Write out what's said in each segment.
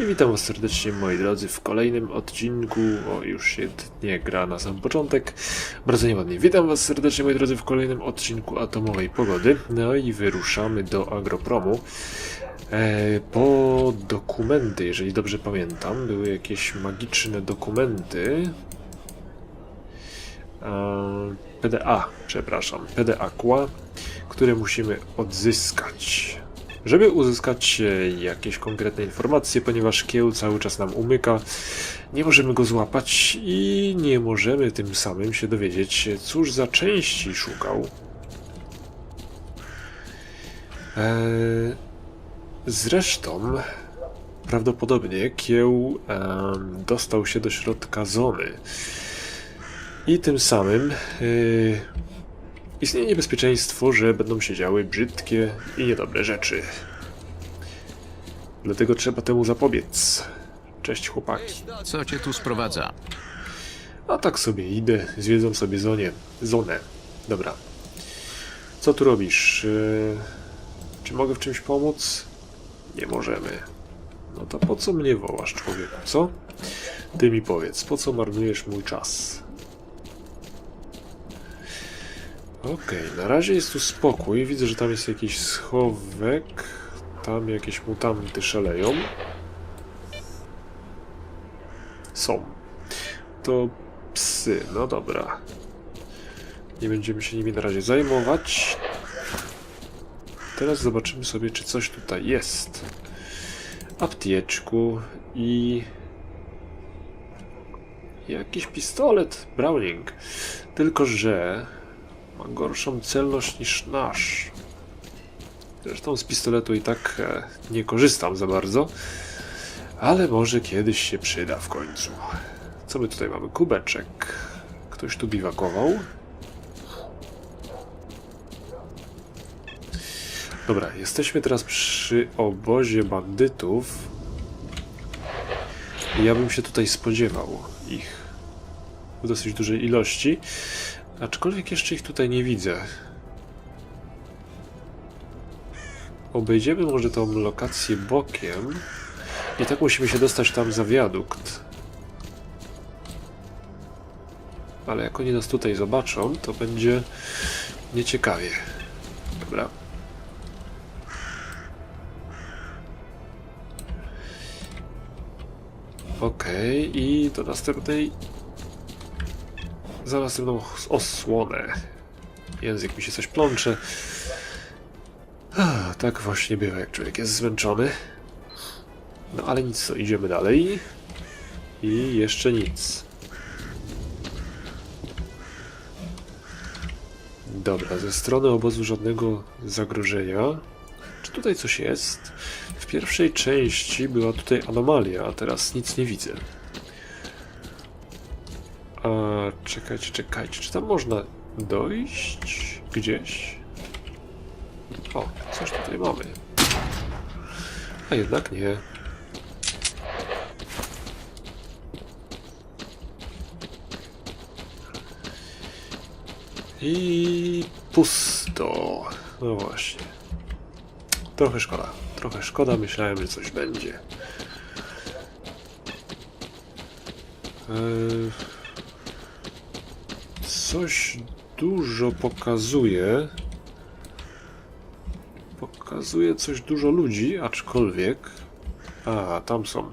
I witam was serdecznie moi drodzy w kolejnym odcinku, o już się nie gra na sam początek, bardzo nieładnie. Witam was serdecznie moi drodzy w kolejnym odcinku Atomowej Pogody, no i wyruszamy do Agropromu. E, po dokumenty, jeżeli dobrze pamiętam, były jakieś magiczne dokumenty. E, PDA, przepraszam, PDA Qua, które musimy odzyskać. Żeby uzyskać e, jakieś konkretne informacje, ponieważ kieł cały czas nam umyka, nie możemy go złapać i nie możemy tym samym się dowiedzieć, cóż za części szukał. Eee, zresztą, prawdopodobnie kieł em, dostał się do środka zony. I tym samym yy, istnieje niebezpieczeństwo, że będą się działy brzydkie i niedobre rzeczy. Dlatego trzeba temu zapobiec. Cześć chłopaki. Co cię tu sprowadza? A tak sobie idę, zwiedzam sobie zonie, zonę. Dobra. Co tu robisz? Yy, czy mogę w czymś pomóc? Nie możemy. No to po co mnie wołasz, człowieku, co? Ty mi powiedz, po co marnujesz mój czas? Okej, na razie jest tu spokój. Widzę, że tam jest jakiś schowek. Tam jakieś mutanty szaleją. Są. To psy, no dobra. Nie będziemy się nimi na razie zajmować. Teraz zobaczymy sobie, czy coś tutaj jest. Aptieczku i... Jakiś pistolet Browning. Tylko, że ma gorszą celność niż nasz. Zresztą z pistoletu i tak e, nie korzystam za bardzo, ale może kiedyś się przyda w końcu. Co my tutaj mamy? Kubeczek. Ktoś tu biwakował. Dobra, jesteśmy teraz przy obozie bandytów. Ja bym się tutaj spodziewał ich w dosyć dużej ilości. Aczkolwiek jeszcze ich tutaj nie widzę. Obejdziemy może tą lokację bokiem. I tak musimy się dostać tam za wiadukt. Ale jak oni nas tutaj zobaczą, to będzie nieciekawie. Dobra. Okej, i do następnej za następną osłonę. Język mi się coś plącze. Ah, tak właśnie bywa, jak człowiek jest zmęczony. No ale nic, to idziemy dalej. I jeszcze nic. Dobra, ze strony obozu żadnego zagrożenia. Czy tutaj coś jest? W pierwszej części była tutaj anomalia, a teraz nic nie widzę. A, czekajcie, czekajcie, czy tam można dojść gdzieś? O, coś tutaj mamy. A jednak nie. I pusto. No właśnie. Trochę szkoda. Trochę szkoda, myślałem, że coś będzie. Eee, coś dużo pokazuje. Pokazuje coś dużo ludzi, aczkolwiek. A, tam są.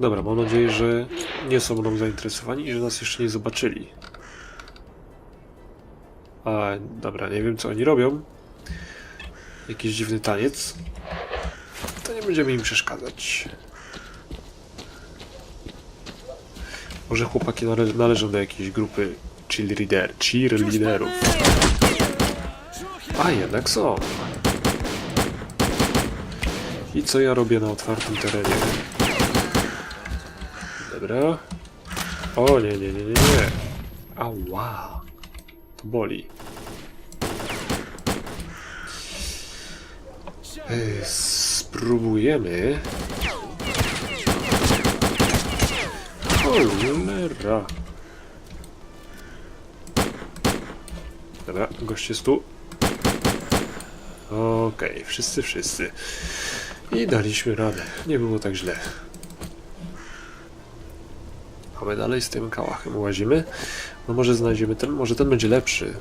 Dobra, mam nadzieję, że nie są mną zainteresowani i że nas jeszcze nie zobaczyli. A, dobra, nie wiem co oni robią. Jakiś dziwny taniec. To nie będziemy im przeszkadzać. Może chłopaki nale należą do jakiejś grupy cheerleader cheerleaderów. A jednak są. I co ja robię na otwartym terenie? Dobra. O nie, nie, nie, nie, nie. Ała. To boli. Ej, Spróbujemy. Cholera. Dobra, gość jest tu. Okej, wszyscy, wszyscy. I daliśmy radę. Nie było tak źle. A my dalej z tym kałachem łazimy. No może znajdziemy ten, może ten będzie lepszy.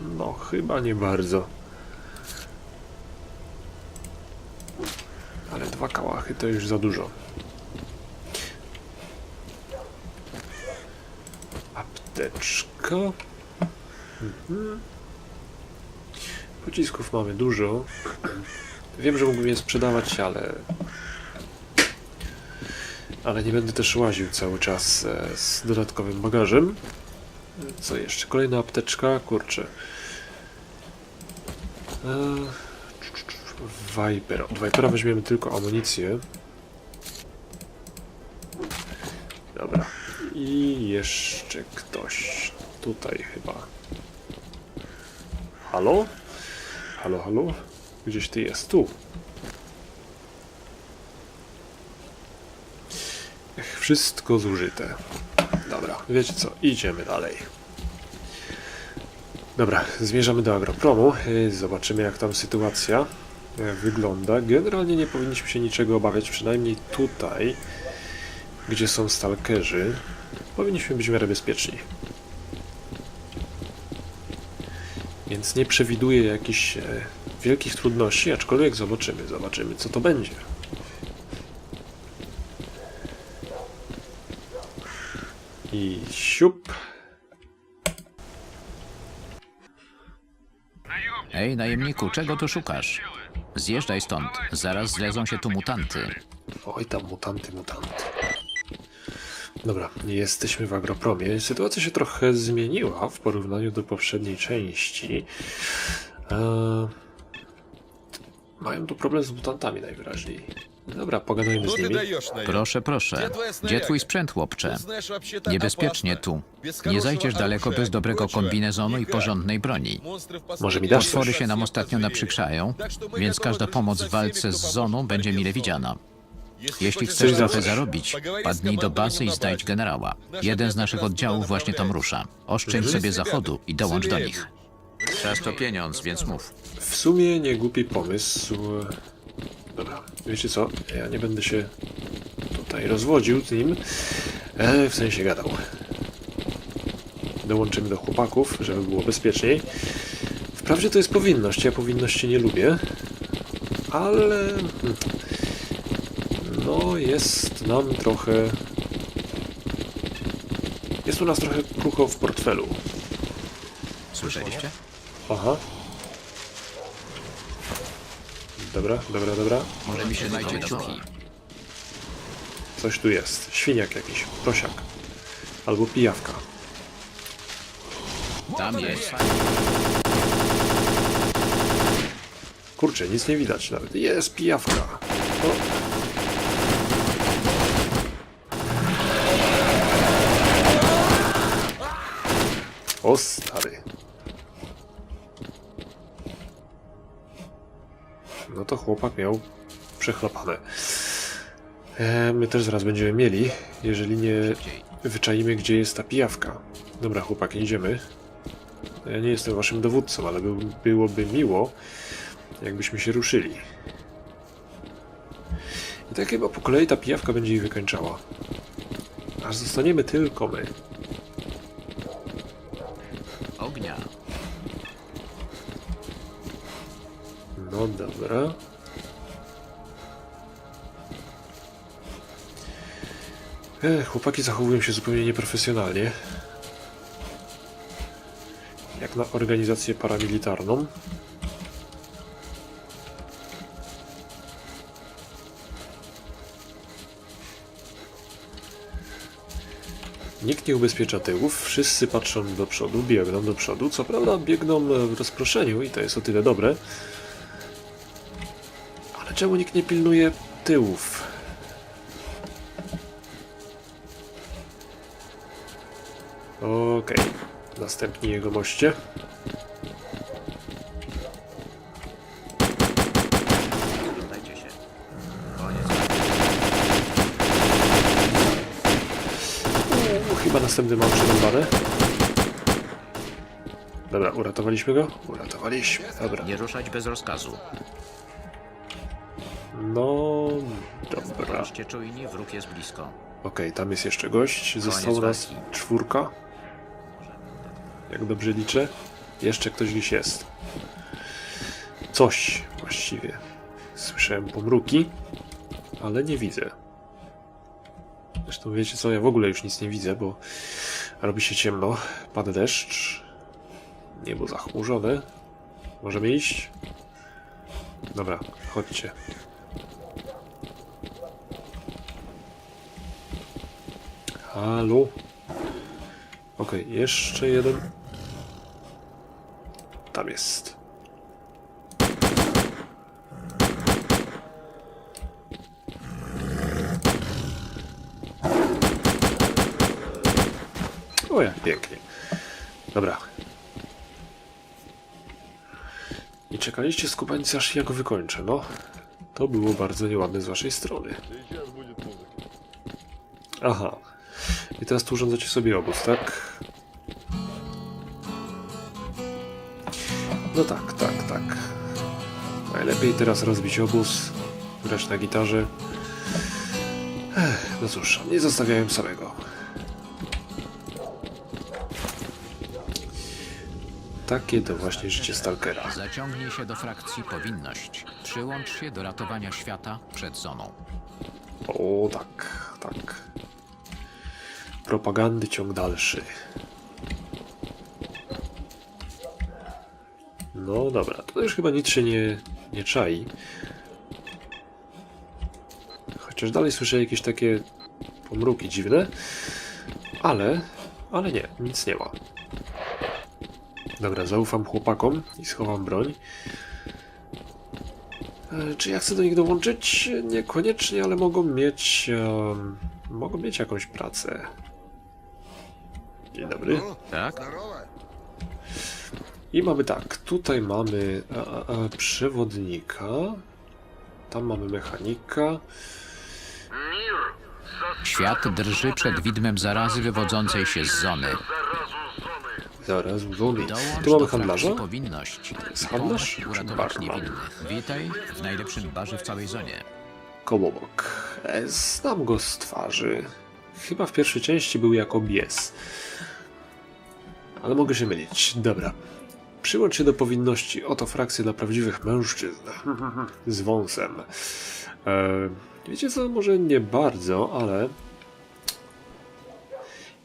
No, chyba nie bardzo. Ale dwa kałachy to już za dużo. Apteczka. Mhm. Pocisków mamy dużo. Wiem, że mógłbym je sprzedawać, ale... Ale nie będę też łaził cały czas e, z dodatkowym bagażem. Co jeszcze? Kolejna apteczka? Kurczę. Eee, Viper. Od Vipera weźmiemy tylko amunicję. Dobra. I jeszcze ktoś. Tutaj chyba. Halo? Halo, halo? Gdzieś ty jest? Tu. Wszystko zużyte. Dobra, wiecie co? Idziemy dalej. Dobra, zmierzamy do Agropromu. y, Zobaczymy jak tam sytuacja e, wygląda. Generalnie nie powinniśmy się niczego obawiać, przynajmniej tutaj, gdzie są stalkerzy. Powinniśmy być w miarę bezpieczni. Więc nie przewiduję jakichś e, wielkich trudności, aczkolwiek zobaczymy, zobaczymy co to będzie. I siup. Ej, najemniku, czego tu szukasz? Zjeżdżaj stąd, zaraz zlezą się tu mutanty. Oj tam mutanty, mutanty. Dobra, jesteśmy w Agropromie. Sytuacja się trochę zmieniła w porównaniu do poprzedniej części. Eee, mają tu problem z mutantami najwyraźniej. Dobra, pogadajmy z nimi. Proszę, proszę. Gdzie twój sprzęt, chłopcze? Niebezpiecznie tu. Nie zajdziesz daleko bez dobrego kombinezonu i porządnej broni. Może mi dasz Potwory się nam ostatnio naprzykrzają, więc każda pomoc w walce z zoną będzie mile widziana. Jeśli chcesz trochę zarobić, padnij do bazy i znajdź generała. Jeden z naszych oddziałów właśnie tam rusza. Oszczędź sobie zachodu i dołącz do nich. Czas to pieniądz, więc mów. W sumie nie głupi pomysł. Dobra, wiecie co? Ja nie będę się tutaj rozwodził z nim. E, w sensie gadał. Dołączymy do chłopaków, żeby było bezpieczniej. Wprawdzie to jest powinność, ja powinności nie lubię, ale... Hmm, no jest nam trochę jest u nas trochę krucho w portfelu. Słyszeliście? Aha. Dobra, dobra, dobra. Może mi się znajdzie ciuchi. Coś tu jest. Świniak jakiś, prosiak. Albo pijawka. Tam jest. Kurczę, nic nie widać nawet. Jest pijawka. O. O stary. No to chłopak miał przechlapane. E, my też zaraz będziemy mieli, jeżeli nie wyczaimy, gdzie jest ta pijawka. Dobra, chłopaki, idziemy. Ja nie jestem waszym dowódcą, ale by, byłoby miło, jakbyśmy się ruszyli. I tak chyba po kolei ta pijawka będzie ich wykończała. Aż zostaniemy tylko my. Ognia. No dobra. E, chłopaki zachowują się zupełnie nieprofesjonalnie. Jak na organizację paramilitarną. Nikt nie ubezpiecza tyłów, wszyscy patrzą do przodu, biegną do przodu. Co prawda biegną w rozproszeniu i to jest o tyle dobre. Ale czemu nikt nie pilnuje tyłów? Okej, następni jego moście. Następny mam przerąbane. Dobra, uratowaliśmy go? Uratowaliśmy, dobra. Nie ruszać bez rozkazu. No, Dobra. Okej, Bądźcie czujni, wróg jest blisko. tam jest jeszcze gość. Zostało nas walki. czwórka. Jak dobrze liczę. Jeszcze ktoś gdzieś jest. Coś właściwie. Słyszałem pomruki, ale nie widzę. Zresztą wiecie co, ja w ogóle już nic nie widzę, bo robi się ciemno, pada deszcz, niebo zachmurzone. Możemy iść? Dobra, chodźcie. Halo? Okej, jeszcze jeden. Tam jest. O jak pięknie. Dobra. I czekaliście skupańcy aż ja go wykończę, no. To było bardzo nieładne z waszej strony. Aha. I teraz tu urządzacie sobie obóz, tak? No tak, tak, tak. Najlepiej teraz rozbić obóz, grać na gitarze. Ech, no cóż, nie zostawiałem samego. Takie to właśnie życie stalkera. Zaciągnij się do frakcji powinność. Przyłącz się do ratowania świata przed zoną. O, tak, tak. Propagandy ciąg dalszy. No dobra, to już chyba nic się nie, nie czai. Chociaż dalej słyszę jakieś takie pomruki dziwne. Ale, ale nie, nic nie ma. Dobra, zaufam chłopakom i schowam broń. E, Czy ja chcę do nich dołączyć? Niekoniecznie, ale mogą mieć. em, mogą mieć jakąś pracę. Dzień dobry. Tak? I mamy tak, tutaj mamy a, a, a, przewodnika. Tam mamy mechanika. Świat drży przed widmem zarazy wywodzącej się z zony. Zaraz. Dołącz Tu mamy handlarza. jest handlarz uratować niewinnych. Witaj w najlepszym barze w całej zonie. Kołobok. E, Znam go z twarzy. Chyba w pierwszej części był jako bies. Ale mogę się mylić. Dobra. Przyłącz się do powinności. Oto frakcja dla prawdziwych mężczyzn. Z wąsem. E, wiecie co? Może nie bardzo, ale...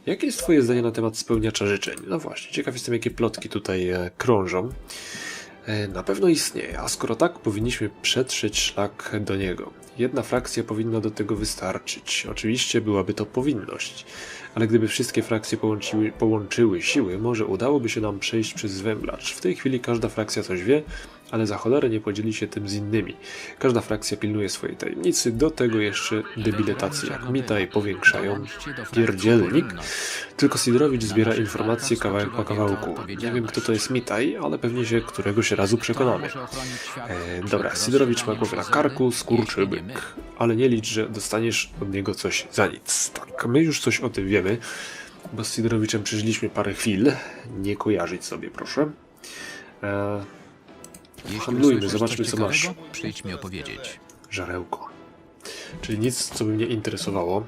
Jakie jest twoje zdanie na temat spełniacza życzeń? No właśnie, ciekaw jestem, jakie plotki tutaj e, krążą. E, Na pewno istnieje, a skoro tak, powinniśmy przetrzeć szlak do niego. Jedna frakcja powinna do tego wystarczyć. Oczywiście byłaby to powinność, ale gdyby wszystkie frakcje połączyły, siły, może udałoby się nam przejść przez zwęglacz. W tej chwili każda frakcja coś wie, ale za cholerę nie podzieli się tym z innymi. Każda frakcja pilnuje swojej tajemnicy, do tego jeszcze debiletacje jak Mitaj powiększają pierdzielnik. Tylko Sidorowicz zbiera informacje kawałek po kawałku. Nie wiem kto to jest Mitaj, ale pewnie się któregoś razu przekonamy. E, dobra, Sidorowicz ma głowę na karku, skurczybyk. Ale nie licz, że dostaniesz od niego coś za nic. Tak, my już coś o tym wiemy, bo z Sidorowiczem przeżyliśmy parę chwil. Nie kojarzyć sobie, proszę. E, Jeśli Handlujmy, usłyszysz zobaczmy, co masz. ciekawego, Przyjdź mi opowiedzieć. żarełko. Czyli nic, co by mnie interesowało.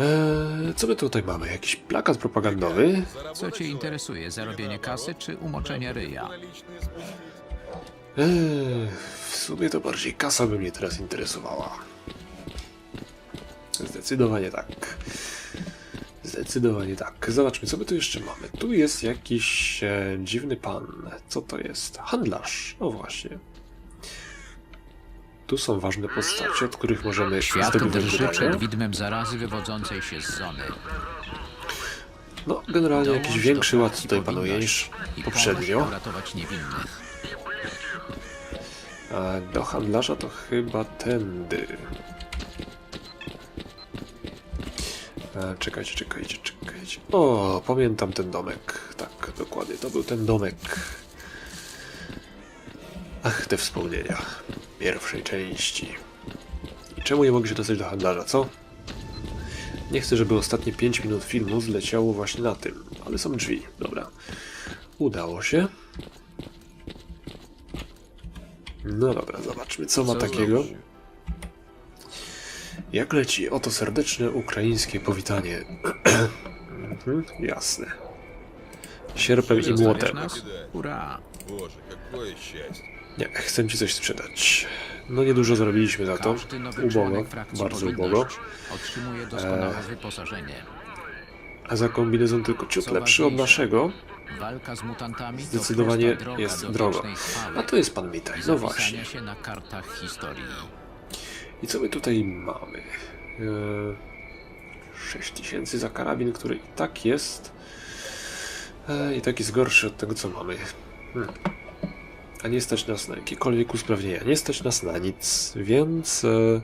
E, co my tutaj mamy? Jakiś plakat propagandowy? Co cię interesuje, zarobienie kasy czy umoczenie ryja? Eee, w sumie to bardziej kasa by mnie teraz interesowała. Zdecydowanie tak. Zdecydowanie tak. Zobaczmy, co my tu jeszcze mamy. Tu jest jakiś e, dziwny pan. Co to jest? Handlarz. O właśnie. Tu są ważne postacie, od których możemy Świat drży przed widmem zarazy wywodzącej się z zony. No, generalnie jakiś Dołącz większy do ład tutaj panuje niż powinność i poprzednio. pomóż uratować niewinnych. A do handlarza to chyba tędy. Czekajcie, czekajcie, czekajcie. O, pamiętam ten domek. Tak, dokładnie, to był ten domek. Ach, te wspomnienia. Pierwszej części. I czemu nie mogę się dostać do handlarza, co? Nie chcę, żeby ostatnie 5 minut filmu zleciało właśnie na tym, ale są drzwi. Dobra. Udało się. No dobra, zobaczmy, co ma Co takiego. zrobisz? Jak leci? Oto serdeczne ukraińskie powitanie. jasne. Sierpem i młotem. Ura! Nie, chcę ci coś sprzedać. No niedużo zrobiliśmy za to. Ubogo, bardzo ubogo. Otrzymuje doskonałe e... wyposażenie. A za kombinezon tylko ciut lepszy od naszego. Zdecydowanie jest drogo. A to jest pan Mitaj, no właśnie. I co my tutaj mamy? Eee, 6000 za karabin, który i tak jest. E, I tak jest gorszy od tego, co mamy. Hmm. A nie stać nas na jakiekolwiek usprawnienia. Nie stać nas na nic, więc. E,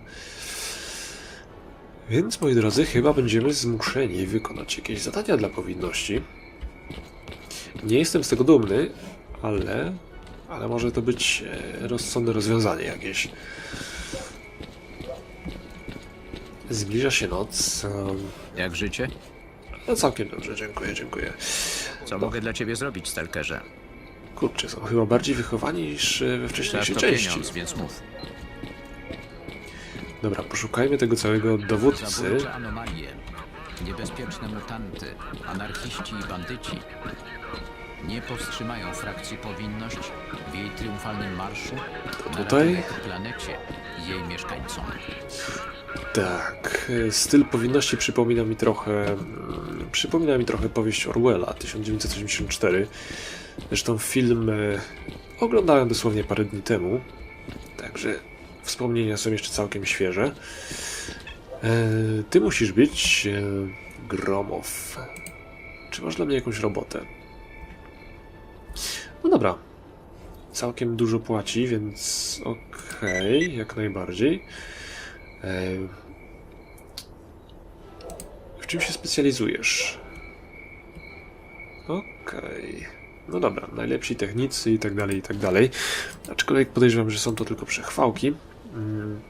więc, moi drodzy, chyba będziemy zmuszeni wykonać jakieś zadania dla powinności. Nie jestem z tego dumny, ale. Ale może to być e, rozsądne rozwiązanie jakieś. Zbliża się noc. Jak życie? No całkiem dobrze, dziękuję, dziękuję. Co mogę dla ciebie zrobić, Stalkerze? Kurczę, są chyba bardziej wychowani niż e, we wcześniejszej to części. pieniądz, więc mów. Dobra, poszukajmy tego całego dowódcy. Anomalie, niebezpieczne mutanty, anarchiści i bandyci nie powstrzymają frakcji Powinność w jej triumfalnym marszu na tutaj? planecie jej mieszkańcom. Tak, styl powinności przypomina mi trochę. mm, Przypomina mi trochę powieść Orwella 1984. Zresztą film e, oglądałem dosłownie parę dni temu. Także wspomnienia są jeszcze całkiem świeże. E, ty musisz być e, Gromow. Czy masz dla mnie jakąś robotę? No dobra. Całkiem dużo płaci, więc okej, jak najbardziej. E, W czym się specjalizujesz? Okej. No dobra, najlepsi technicy i tak dalej, i tak dalej. Aczkolwiek podejrzewam, że są to tylko przechwałki. Mm.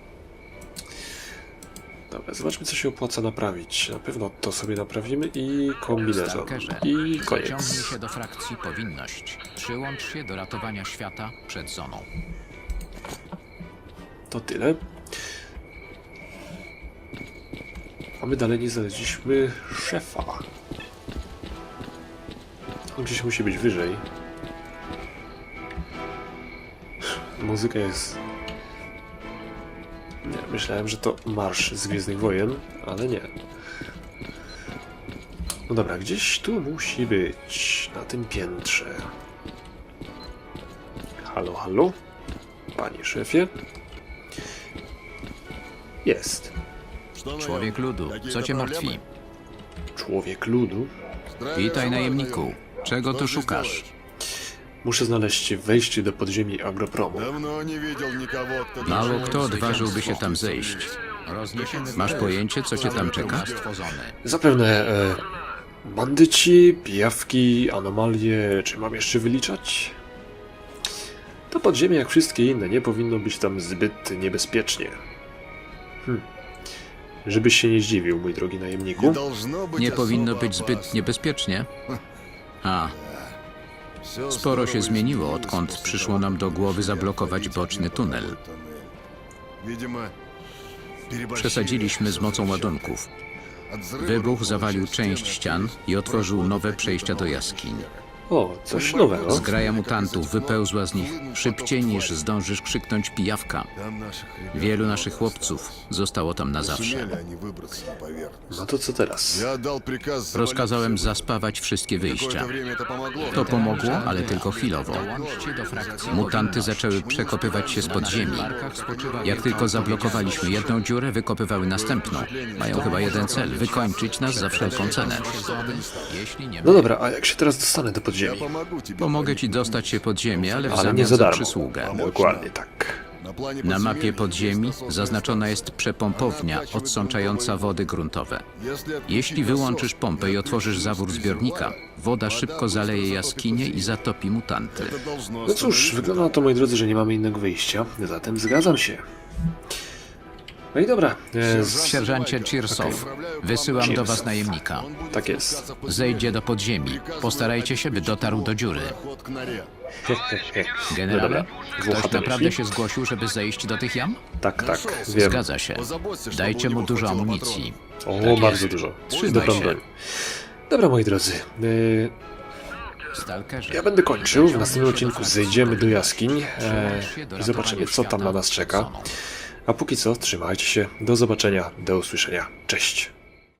Dobra, zobaczmy, co się opłaca naprawić. Na pewno to sobie naprawimy i kombinezon. I koniec. się do frakcji Powinność. Przyłącz się do ratowania świata przed zoną. To tyle. A my dalej nie znaleźliśmy szefa. On gdzieś musi być wyżej. Muzyka jest... Nie, myślałem, że to marsz z Gwiezdnych Wojen, ale nie. No dobra, gdzieś tu musi być, na tym piętrze. Halo, halo? Panie szefie? Jest. Człowiek ludu, co cię martwi? Człowiek ludu? Witaj, najemniku. Czego tu szukasz? Muszę znaleźć wejście do podziemi agropromu. Mało kto odważyłby się tam zejść. Masz pojęcie, co cię tam czeka? Zapewne e, bandyci, pijawki, anomalie, czy mam jeszcze wyliczać? To podziemie, jak wszystkie inne, nie powinno być tam zbyt niebezpiecznie. Hmm. Żebyś się nie zdziwił, mój drogi najemniku. Nie powinno być zbyt niebezpiecznie. A. Sporo się zmieniło, odkąd przyszło nam do głowy zablokować boczny tunel. Przesadziliśmy z mocą ładunków. Wybuch zawalił część ścian i otworzył nowe przejścia do jaskiń. O, coś nowego. Zgraja mutantów wypełzła z nich szybciej niż zdążysz krzyknąć pijawka. Wielu naszych chłopców zostało tam na zawsze. No to co teraz? Rozkazałem zaspawać wszystkie wyjścia. To pomogło, ale tylko chwilowo. Mutanty zaczęły przekopywać się z podziemi. Jak tylko zablokowaliśmy jedną dziurę, wykopywały następną. Mają chyba jeden cel, wykończyć nas za wszelką cenę. No dobra, a jak się teraz dostanę do podziemi? ziemi. Pomogę ci dostać się pod ziemię, ale w Ale nie zamian za za darmo. przysługę. Dokładnie tak. Na mapie podziemi zaznaczona jest przepompownia odsączająca wody gruntowe. Jeśli wyłączysz pompę i otworzysz zawór zbiornika, woda szybko zaleje jaskinie i zatopi mutanty. No cóż, wygląda na to, moi drodzy, że nie mamy innego wyjścia, zatem zgadzam się. No i dobra. Jest. Sierżancie Cheersow, wysyłam do was najemnika. Tak jest. Zejdzie do podziemi. Postarajcie się, by dotarł do dziury. Generale, no ktoś naprawdę się zgłosił, żeby zejść do tych jam? Tak, tak, wiem. Zgadza się. Dajcie mu dużo amunicji. O, Tak bardzo dużo. Trzymaj Dobrą się. Dobra, moi drodzy. y, Ja będę kończył. W następnym odcinku zejdziemy do jaskiń e, i zobaczymy, co tam na nas czeka. A póki co, trzymajcie się. Do zobaczenia, do usłyszenia. Cześć.